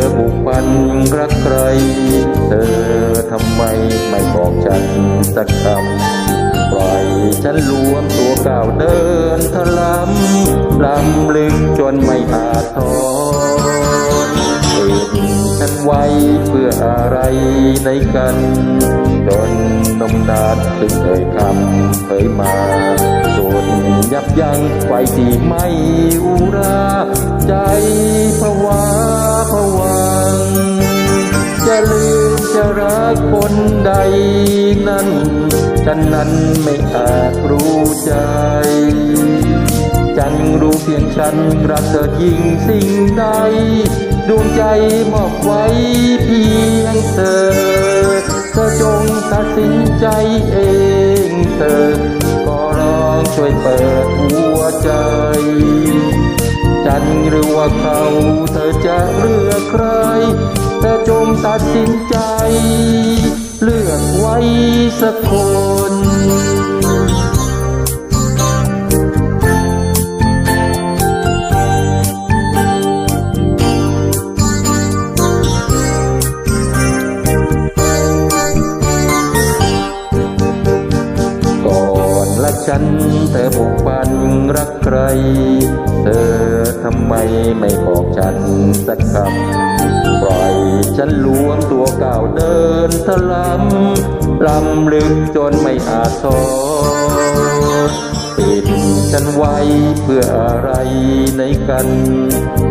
พื่อผูกพันรักใคร เธอทำไมไม่บอกฉันสักคำปล่อยฉันรวมตัวก้าวเดินทะลำลำลึกจนไม่อาจทนเอ็นฉันไว้เพื่ออะไรในกัน จนนมนานถึงเอ่ยคำเผยมาจนยับยั้งไฟที่ไม่อุราใจผวา ผวังจะลืมจะรักคนใดนั้นฉันนั้นไม่อาจรู้ใจ ฉันรู้เพียงฉันรักเธอยิ่งสิ่งใด ดวงใจมอบไว้เพียงเธอ เธอจงตัดสินใจเองเธอ ก็ร้องช่วยเปิด นหรือว่าเขาเธอจะเลือกใครเธอจงตัดสินใจ เลือกไว้สักคนก่อนรักฉันเธอผูกพันรักใครเธอ ทำไมไม่บอกฉันสักคำปล่อยฉันล้วงตัวก้าวเดินทะลำลำลึกจนไม่อาจทนปิดฉันไว้เพื่ออะไรในกัน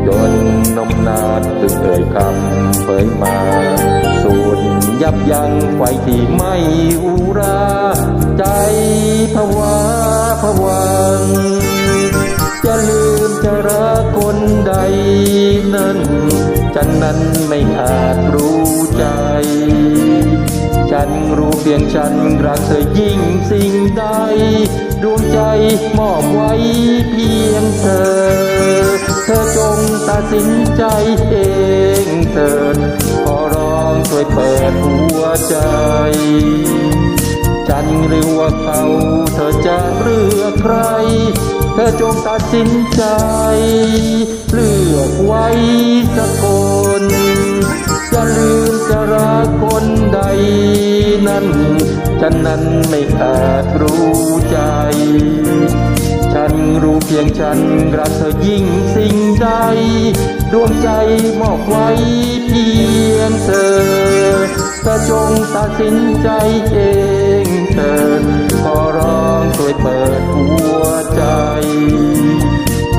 จนนมนานถึงเอ่ยคำเผยมาสูญยับยั้งไฟที่ไม่อุรา ใจผวาผวัง ลืมจะรักคนใดนั้น ฉันนั้นไม่อาจรู้ใจ ฉันรู้เพียงฉันรักเธอยิ่งสิ่งใด ดวงใจมอบไว้เพียงเธอ เธอจงตัดสินใจเองเถิดขอร้องช่วยเปิดหัวใจ ฉันหรือว่าเขา เธอจะเลือกใคร เธอจงตัดสินใจ เลือกไว้สักคนจะลืมจะรักคนใดนั้น ฉันนั้นไม่อาจรู้ใจ ฉันรู้เพียงฉันรักเธอยิ่งสิ่งใด ดวงใจมอบไว้เพียงเธอเธอจงตัดสินใจเอง วยเปิดหัวใจ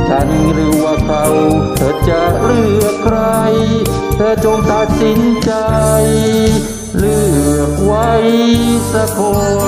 ฉันหรือว่าเขา เธอจะเลือกใคร เธอจงตัดสินใจ เลือกไว้สักคน